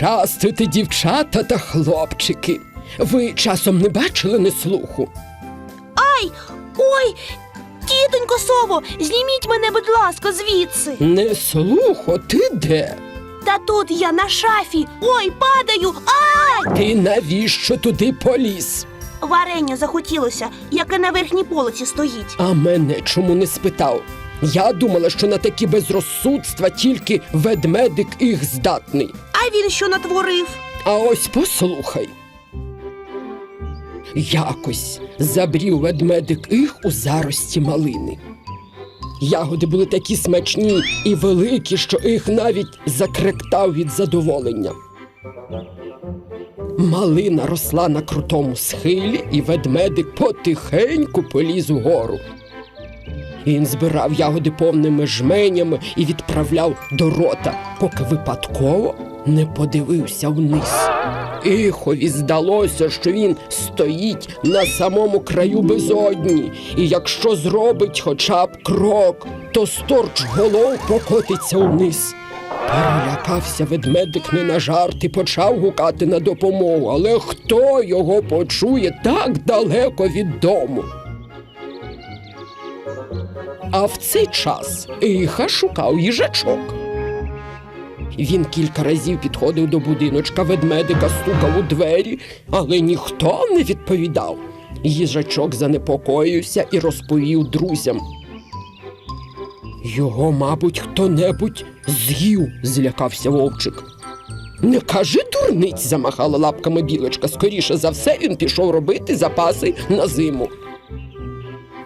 Здрастуйте, дівчата та хлопчики. Ви часом не бачили ні слуху? Ай! Ой! Тітонько сово, зніміть мене, будь ласка, звідси. Не слуху, ти де? Та тут я на шафі. Ой, падаю! Ай! Ти навіщо туди поліз? Варення захотілося, яке на верхній полиці стоїть. А мене чому не спитав? Я думала, що на такі безрозсудства тільки ведмедик їх здатний. А він що натворив? А ось послухай. Якось забрів ведмедик їх у зарості малини. Ягоди були такі смачні і великі, що їх навіть закректав від задоволення. Малина росла на крутому схилі, і ведмедик потихеньку поліз угору. Він збирав ягоди повними жменями і відправляв до рота, поки випадково не подивився вниз. Іхові здалося, що він стоїть на самому краю безодні, і якщо зробить хоча б крок, то сторч голов покотиться вниз. Перелякався ведмедик не на жарт і почав гукати на допомогу, але хто його почує так далеко від дому? А в цей час Іха шукав їжачок. Він кілька разів підходив до будиночка ведмедика, стукав у двері, але ніхто не відповідав. Їжачок занепокоївся і розповів друзям. Його, мабуть, хто-небудь з'їв, злякався вовчик. Не кажи дурниць, замахала лапками білочка. Скоріше за все він пішов робити запаси на зиму.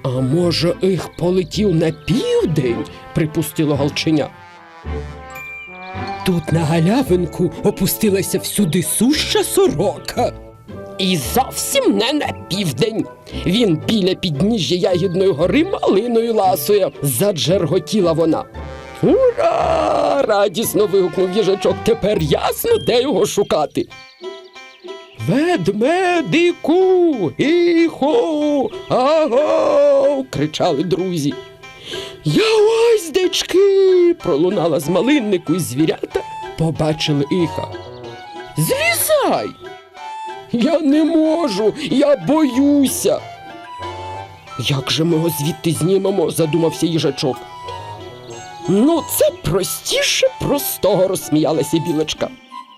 А може, їх полетів на південь, припустило галченя. Тут на галявинку опустилася всюди суща сорока. І зовсім не на південь. Він біля підніжжя ягідної гори малиною ласує. Заджерготіла вона. Ура! радісно вигукнув їжачок. Тепер ясно, де його шукати. Ведмедику, іхо, аго! кричали друзі. Я ось дечки. пролунала з малиннику і звірята побачили іха. Злізай. Я не можу, я боюся. Як же ми його звідти знімемо? задумався їжачок. Ну, це простіше простого, розсміялася білочка.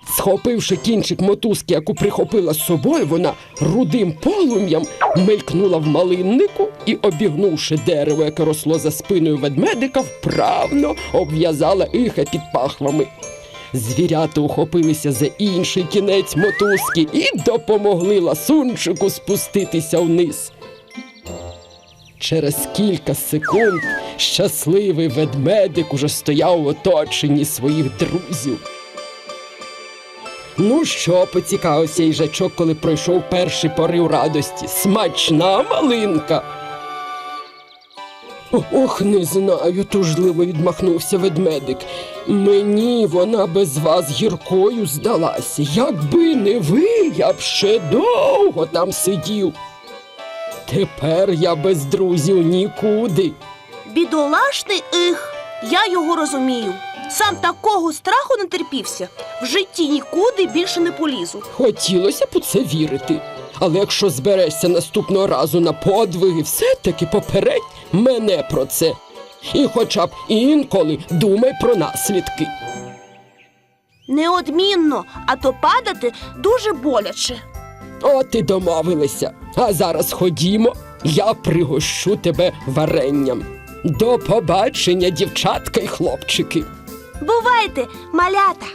Схопивши кінчик мотузки, яку прихопила з собою, вона рудим полум'ям мелькнула в малиннику і, обігнувши дерево, яке росло за спиною ведмедика, вправно обв'язала іха під пахвами. Звірята ухопилися за інший кінець мотузки і допомогли ласунчику спуститися вниз. Через кілька секунд щасливий ведмедик уже стояв в оточенні своїх друзів. Ну що, поцікавився їжачок, коли пройшов перший порив радості. Смачна малинка. Ох, не знаю, тужливо відмахнувся ведмедик. Мені вона без вас гіркою здалася. Якби не ви, я б ще довго там сидів. Тепер я без друзів нікуди. Бідолашний их. Я його розумію. Сам такого страху не терпівся. В житті нікуди більше не полізу. Хотілося б у це вірити. Але якщо зберешся наступного разу на подвиги, все-таки попередь мене про це. І хоча б інколи думай про наслідки. Неодмінно, а то падати дуже боляче. От і домовилися. А зараз ходімо, я пригощу тебе варенням. До побачення, дівчатка й хлопчики. Бувайте, малята!